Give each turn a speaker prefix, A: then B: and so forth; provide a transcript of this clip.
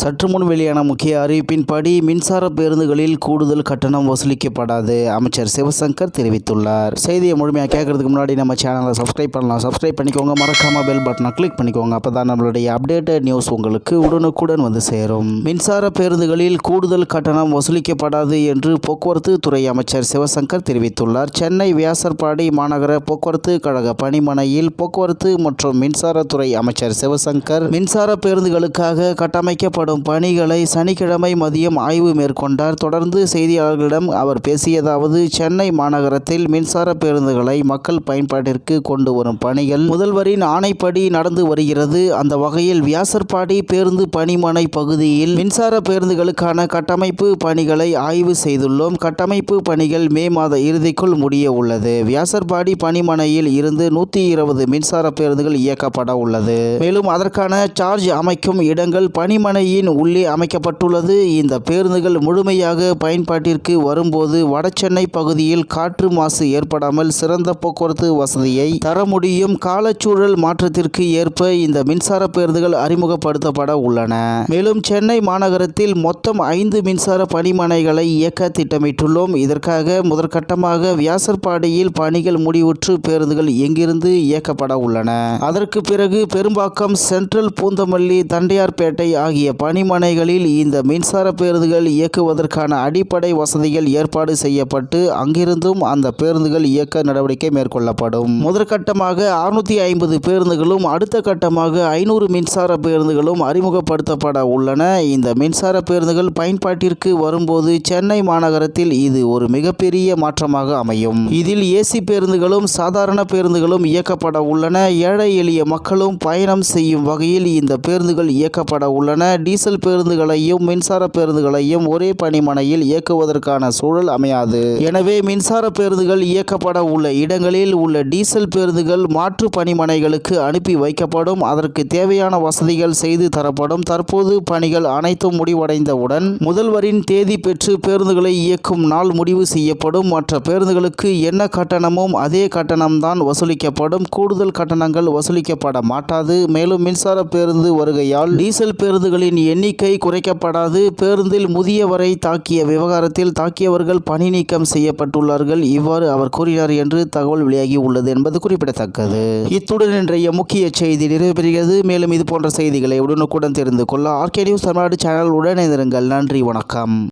A: சற்று முன் வெளியான முக்கிய அறிவிப்பின்படி மின்சார பேருந்துகளில் கூடுதல் கட்டணம் வசூலிக்கப்படாது அமைச்சர் சிவசங்கர் தெரிவித்துள்ளார். செய்தியை முழுமையாக கேட்கறதுக்கு முன்னாடி நம்ம சேனலை சப்ஸ்கிரைப் பண்ணலாம். சப்ஸ்கிரைப் பண்ணிக்கோங்க. மறக்காம பெல் பட்டனை கிளிக் பண்ணிக்கோங்க. அப்போ தான் நம்மளுடைய அப்டேட்டட் நியூஸ் உங்களுக்கு உடனுக்குடன் வந்து சேரும். மின்சார பேருந்துகளில் கூடுதல் கட்டணம் வசூலிக்கப்படாது என்று போக்குவரத்து துறை அமைச்சர் சிவசங்கர் தெரிவித்துள்ளார். சென்னை வியாசர்பாடி மாநகர போக்குவரத்து கழக பணிமனையில் போக்குவரத்து மற்றும் மின்சாரத்துறை அமைச்சர் சிவசங்கர் மின்சார பேருந்துகளுக்காக கட்டமைக்கப்படும் பணிகளை சனிக்கிழமை மதியம் ஆய்வு மேற்கொண்டார். தொடர்ந்து செய்தியாளர்களிடம் அவர் பேசியதாவது சென்னை மாநகரத்தில் மின்சார பேருந்துகளை மக்கள் பயன்பாட்டிற்கு கொண்டு வரும் பணிகள் முதல்வரின் ஆணைப்படி நடந்து வருகிறது. அந்த வகையில் வியாசர்பாடி பேருந்து பணிமனை பகுதியில் மின்சார பேருந்துகளுக்கான கட்டமைப்பு பணிகளை ஆய்வு செய்துள்ளோம். கட்டமைப்பு பணிகள் மே மாத இறுதிக்குள் முடிய உள்ளது வியாசர்பாடி பணிமனையில் இருந்து நூற்றி இருபது மின்சார பேருந்துகள் இயக்கப்பட உள்ளது மேலும் அதற்கான சார்ஜ் அமைக்கும் இடங்கள் பணிமனையின் உள்ளே அமைக்கப்பட்டுள்ளது. இந்த பேருந்துகள் முழுமையாக பயன்பாட்டிற்கு வரும்போது வடசென்னை பகுதியில் காற்று மாசு ஏற்படாமல் சிறந்த போக்குவரத்து வசதியை தர முடியும். காலச்சூழல் மாற்றத்திற்கு ஏற்ப இந்த மின்சார பேருந்துகள் அறிமுகப்படுத்தப்பட உள்ளன. மேலும் சென்னை மாநகரத்தில் மொத்தம் ஐந்து மின்சார பணிமனைகளை இயக்க திட்டமிட்டுள்ளோம். இதற்காக முதற்கட்டமாக வியாசர்பாடியில் பணிகள் முடிவுற்று பேருந்துகள் எங்கிருந்து இயக்கப்பட உள்ளன. அதற்கு பிறகு பெரும்பாக்கம் சென்ட்ரல் பூந்தமல்லி தண்டையார்பேட்டை ஆகிய பணிமனைகளில் இந்த மின்சார பேருந்துகள் இயக்குவதற்கான அடிப்படை வசதிகள் ஏற்பாடு செய்யப்பட்டு அங்கிருந்தும் அந்த பேருந்துகள் இயக்க நடவடிக்கை மேற்கொள்ளப்படும். முதற்கட்டமாக அறுநூத்தி ஐம்பது பேருந்துகளும் அடுத்த கட்டமாக ஐநூறு மின்சார பேருந்துகளும் அறிமுகப்படுத்தப்பட உள்ளன. இந்த மின்சார பேருந்துகள் பயன்பாட்டிற்கு வரும்போது சென்னை மாநகரத்தில் இது ஒரு மிகப்பெரிய மாற்றமாக அமையும். இதில் ஏசி பேருந்துகளும் சாதாரண பேருந்துகளும் இயக்கப்பட உள்ளன. ஏழை எளிய மக்களும் பயணம் செய்யும் வகையில் இந்த பேருந்துகள் இயக்கப்பட உள்ளன. டீசல் பேருந்துகளையும் மின்சார பேருந்துகளையும் ஒரே பணிமனையில் இயக்குவதற்கான சூழல் அமையாது. எனவே மின்சார பேருந்துகள் இயக்கப்பட உள்ள இடங்களில் உள்ள டீசல் பேருந்துகள் மாற்று பணிமனைகளுக்கு அனுப்பி வைக்கப்படும். அதற்கு தேவையான வசதிகள் செய்து தரப்படும். தற்போது பணிகள் அனைத்தும் முடிவடைந்தவுடன் முதல்வரின் தேதி பெற்று பேருந்துகளை இயக்கும் நாள் முடிவு செய்யப்படும். மற்ற பேருந்துகளுக்கு என்ன கட்டணமும் அதே கட்டணம்தான் வசூலிக்கப்படும். கூடுதல் கட்டணங்கள் வசூலிக்கப்பட மாட்டாது. மேலும் மின்சார பேருந்து வருகையால் டீசல் பேருந்துகளின் எண்ணிக்கை குறைக்கப்படாது. பேருந்தில் முதியவரை தாக்கிய விவகாரத்தில் தாக்கியவர்கள் பணி நீக்கம் செய்யப்பட்டுள்ளார்கள். இவ்வாறு அவர் கூறினார் என்று தகவல் வெளியாகி உள்ளது என்பது குறிப்பிடத்தக்கது. இத்துடன் இன்றைய முக்கிய செய்தி நிறைவு பெறுகிறது மேலும் இது போன்ற செய்திகளை உடனுக்குடன் தெரிந்து கொள்ள ஆர்கே நியூஸ் தமிழ்நாடு சேனல் உடனே இருங்கள் நன்றி வணக்கம்.